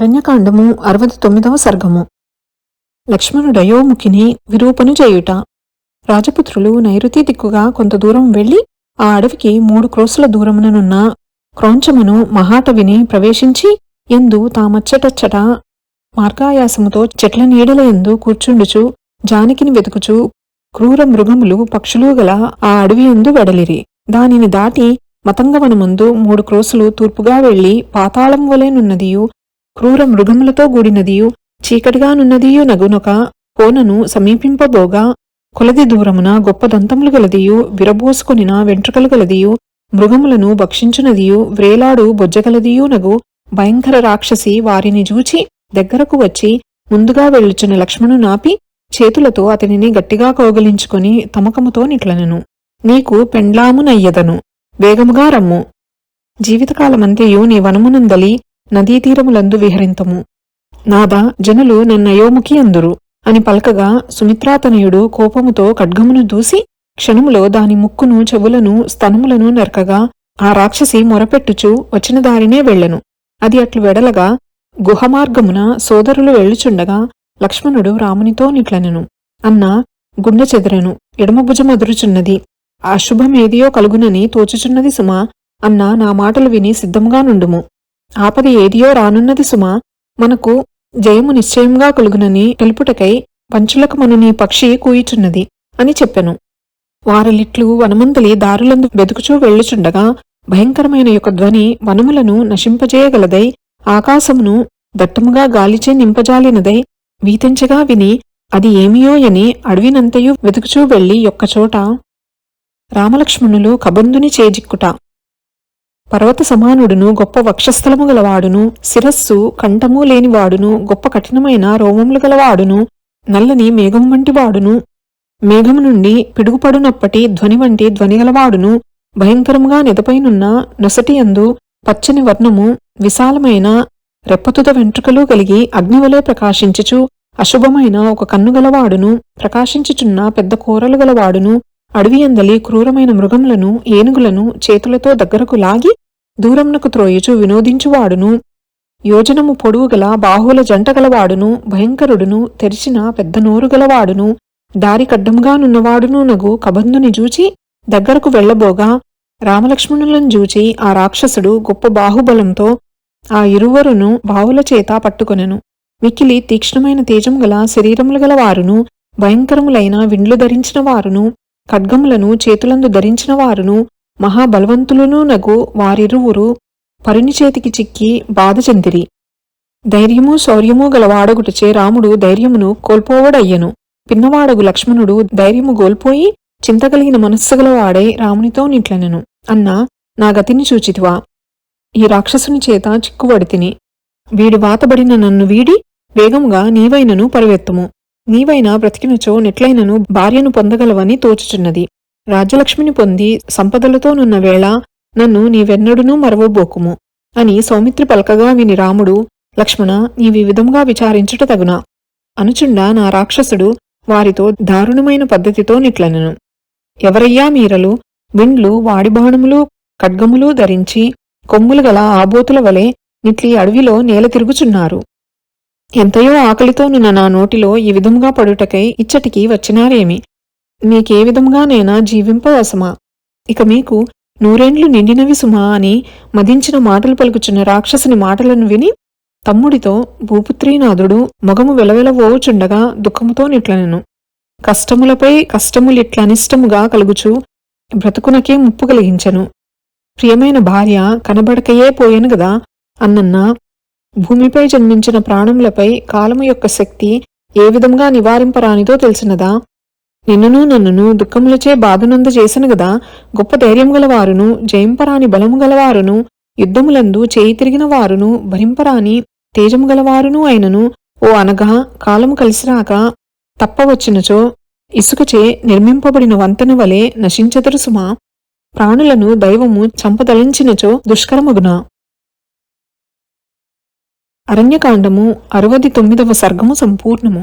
అరణ్యకాండము అరవై తొమ్మిదవ సర్గము. లక్ష్మణుడయోముఖిని విరూపను చేయుట. రాజపుత్రులు నైరుతి దిక్కుగా కొంత దూరం వెళ్ళి ఆ అడవికి మూడు క్రోసుల దూరముననున్న క్రౌంచమును మహాటవిని ప్రవేశించి ఎందు తామచ్చటచ్చట మార్గాయాసముతో చెట్ల నీడల ఎందు కూర్చుండుచు జానకిని వెతుకుచు క్రూర మృగములు పక్షులు గల ఆ అడవి ఎందు వెడలిరి. దానిని దాటి మతంగవనమందు మూడు క్రోసులు తూర్పుగా వెళ్ళి పాతాళం వలెనున్నదియు క్రూర మృగములతో కూడినదియు చీకటిగానున్నదియు నగునొక కోనను సమీపింపబోగా కొలది దూరమున గొప్ప దంతములు గలదియు విరబోసుకొనిన వెంట్రుకలు గలదియు మృగములను భక్షించునదియు వ్రేలాడు బొజ్జగలదియు నగు భయంకర రాక్షసి వారిని జూచి దగ్గరకు వచ్చి ముందుగా వెళ్ళుచున్న లక్ష్మణు నాపి చేతులతో అతనిని గట్టిగా కౌగలించుకొని తమకముతో నిట్లనెను. నీకు పెండ్లామునయ్యదను. వేగముగా రమ్ము. జీవితకాలమంతయు నీ వనమునందలి నదీతీరములందు విహరింతము. నాదా జనులు నన్నయోముఖి అందురు అని పలకగా సుమిత్రాతనయుడు కోపముతో ఖడ్గమును దూసి క్షణములో దాని ముక్కును చెవులను స్తనములను నరకగా ఆ రాక్షసి మొరపెట్టుచు వచ్చిన దారినే వెళ్ళెను. అది అట్లు వెడలగా గుహమార్గమున సోదరులు వెళ్ళుచుండగా లక్ష్మణుడు రామునితో నిట్లనెను. అన్న గుండె చెదరెను ఎడమభుజమదురుచున్నది అశుభమేదియో కలుగునని తోచుచున్నది సుమా అన్న నా మాటలు విని సిద్ధముగా నుండుము ఆపద ఏదియో రానున్నది సుమా. మనకు జయము నిశ్చయంగా కలుగునని తెలుపుటకై పంచులకు మన నీ పక్షి కూయిచున్నది అని చెప్పెను. వారలిట్లు వనమంతలి దారులందు వెతుకుచూ వెళ్ళుచుండగా భయంకరమైన యొక్క ధ్వని వనములను నశింపజేయగలదై ఆకాశమును దట్టముగా గాలిచే నింపజాలినదై వీతించగా విని అది ఏమియోయని అడవినంతయు వెతుకుచూ వెళ్ళి యొక్కచోట రామలక్ష్మణులు కబందుని చేజిక్కుట. పర్వత సమానుడును గొప్ప వక్షస్థలము గలవాడును శిరస్సు కంఠము లేనివాడును గొప్ప కఠినమైన రోమములు గలవాడును నల్లని మేఘం వంటి వాడును మేఘము నుండి పిడుగుపడునప్పటి ధ్వని వంటి ధ్వని గలవాడును భయంకరముగా నిదపైనున్న నొసటియందు పచ్చని వర్ణము విశాలమైన రెప్పతుద వెంట్రుకలు కలిగి అగ్నివలే ప్రకాశించుచు అశుభమైన ఒక కన్ను గలవాడును ప్రకాశించుచున్న పెద్ద కూరలు గలవాడును అడవి అందలి క్రూరమైన మృగములను ఏనుగులను చేతులతో దగ్గరకు లాగి దూరంనకు త్రోయచు వినోదించువాడును. యోజనము పొడువు గల బాహుల జంట గలవాడును భయంకరుడును తెరిచిన పెద్ద నోరు గలవాడును దారి కడ్డంగానున్నవాడును నగు కబంధుని జూచి దగ్గరకు వెళ్ళబోగా రామలక్ష్మణులను జూచి ఆ రాక్షసుడు గొప్ప బాహుబలంతో ఆ ఇరువరును బావుల చేత పట్టుకొనెను. మిక్కిలి తీక్ష్ణమైన తేజం గల శరీరములు గలవారును భయంకరములైన విండ్లు ధరించిన వారును ఖడ్గములను చేతులందు ధరించిన వారును మహాబలవంతులునూ నగు వారిరువురు పరుని చేతికి చిక్కి బాధ చెందిరి. ధైర్యము శౌర్యము గలవాడగుటచే రాముడు ధైర్యమును కోల్పోవడయ్యను. పిన్నవాడగు లక్ష్మణుడు ధైర్యము గోల్పోయి చింతగలిగిన మనస్సు గలవాడై రామునితో నిట్లనెను. అన్న నా గతిని చూచితివా. ఈ రాక్షసుని చేత చిక్కుబడితిని. వీడి వాతబడిన నన్ను వీడి వేగముగా నీవైనను పరివెత్తుము. నీవైనా బ్రతికినచో నెట్లైనను భార్యను పొందగలవని తోచుచున్నది. రాజ్యలక్ష్మిని పొంది సంపదలతోనున్న వేళ నన్ను నీవెన్నడునూ మరవబోకుము అని సౌమిత్రి పలకగా విని రాముడు లక్ష్మణ నీవి విధంగా విచారించుట తగునా? అనుచుండా నా రాక్షసుడు వారితో దారుణమైన పద్ధతితో నిట్లనెను. ఎవరయ్యా మీరలు? విండ్లు వాడిబాణములు ఖడ్గములు ధరించి కొమ్ములు గల ఆబోతుల వలె నిట్లి అడవిలో నేల తిరుగుచున్నారు. ఎంతయో ఆకలితోనున్న నా నోటిలో ఈ విధముగా పడుటకై ఇచ్చటికి వచ్చినారేమి? మీకే విధముగానైనా జీవింపవసమా ఇక మీకు నూరేండ్లు నిండినవి సుమా అని మదించిన మాటలు పలుకుచున్న రాక్షసుని మాటలను విని తమ్ముడితో భూపుత్రీనాథుడు మొగము వెలవెలవోచుండగా దుఃఖముతో నిట్లనెను. కష్టములపై కష్టములిట్లనిష్టముగా కలుగుచు బ్రతుకునకే ముప్పు కలిగించెను. ప్రియమైన భార్య కనబడకయే పోయెను గదా అన్నన్నా భూమిపై జన్మించిన ప్రాణములపై కాలము యొక్క శక్తి ఏ విధంగా నివారింపరానిదో తెలిసినదా నిన్నును నన్నును దుఃఖములచే బాధనంద చేసను గదా. గొప్ప ధైర్యం గలవారును జయింపరాని బలము గలవారును యుద్ధములందు చేయి తిరిగిన వారును భరింపరాని తేజము గలవారును అయినను. ఓ అనగా కాలము కలిసిరాక తప్పవచ్చినచో ఇసుకచే నిర్మింపబడిన వంతెన వలె నశించదరు సుమా. ప్రాణులను దైవము చంపదలించినచో దుష్కరమగునా. అరణ్యకాండము అరవది తొమ్మిదవ సర్గము సంపూర్ణము.